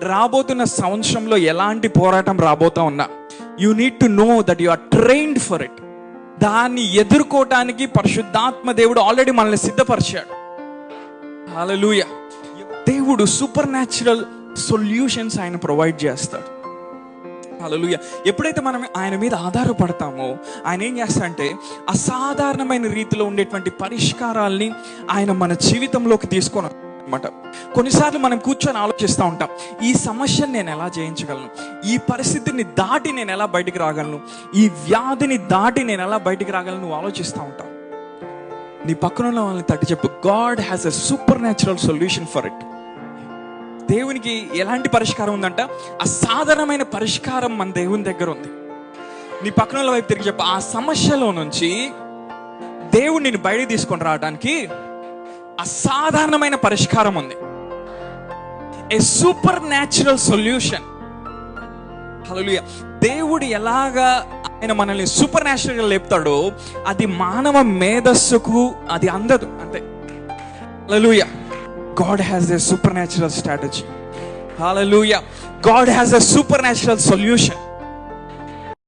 రాబోతున్న సంవత్సరంలో ఎలాంటి పోరాటం రాబోతా ఉన్నా you need to know that you are trained for it దాన్ని ఎదుర్కోవటానికి పరిశుద్ధాత్మ దేవుడు ఆల్రెడీ మనల్ని సిద్ధపరిచాడు. హల్లెలూయా దేవుడు సూపర్ న్యాచురల్ సొల్యూషన్స్ ఆయన ప్రొవైడ్ చేస్తాడు. హల్లెలూయా ఎప్పుడైతే మనం ఆయన మీద ఆధారపడతామో ఆయన ఏం చేస్తా అంటే అసాధారణమైన రీతిలో ఉండేటువంటి పరిష్కారాల్ని ఆయన మన జీవితంలోకి తీసుకొని అనమాట కొన్నిసార్లు మనం కూర్చొని ఆలోచిస్తూ ఉంటాం ఈ సమస్యను నేను ఎలా జయించగలను? ఈ పరిస్థితిని దాటి నేను ఎలా బయటికి రాగలను? ఈ వ్యాధిని దాటి నేను ఎలా బయటికి రాగలను? నువ్వు ఆలోచిస్తూ ఉంటావు. నీ పక్కన ఉన్న వాళ్ళని తట్టి చెప్పు. God has a supernatural solution for it దేవునికి ఎలాంటి పరిష్కారం ఉందంట? అసాధారణమైన పరిష్కారం మన దేవుని దగ్గర ఉంది. నీ పక్కన వాళ్ళ వైపు తిరిగి చెప్ప. ఆ సమస్యలో నుంచి దేవుడు నేను బయట తీసుకొని రావడానికి అసాధారణమైన పరిష్కారం ఉంది. A supernatural solution hallelujah దేవుడు ఎలాగా ఆయన మనల్ని సూపర్ న్యాచురల్గా లేపుతాడో అది మానవ మేధస్సుకు అది అందదు అంతే. Hallelujah God has a supernatural strategy hallelujah God has a supernatural solution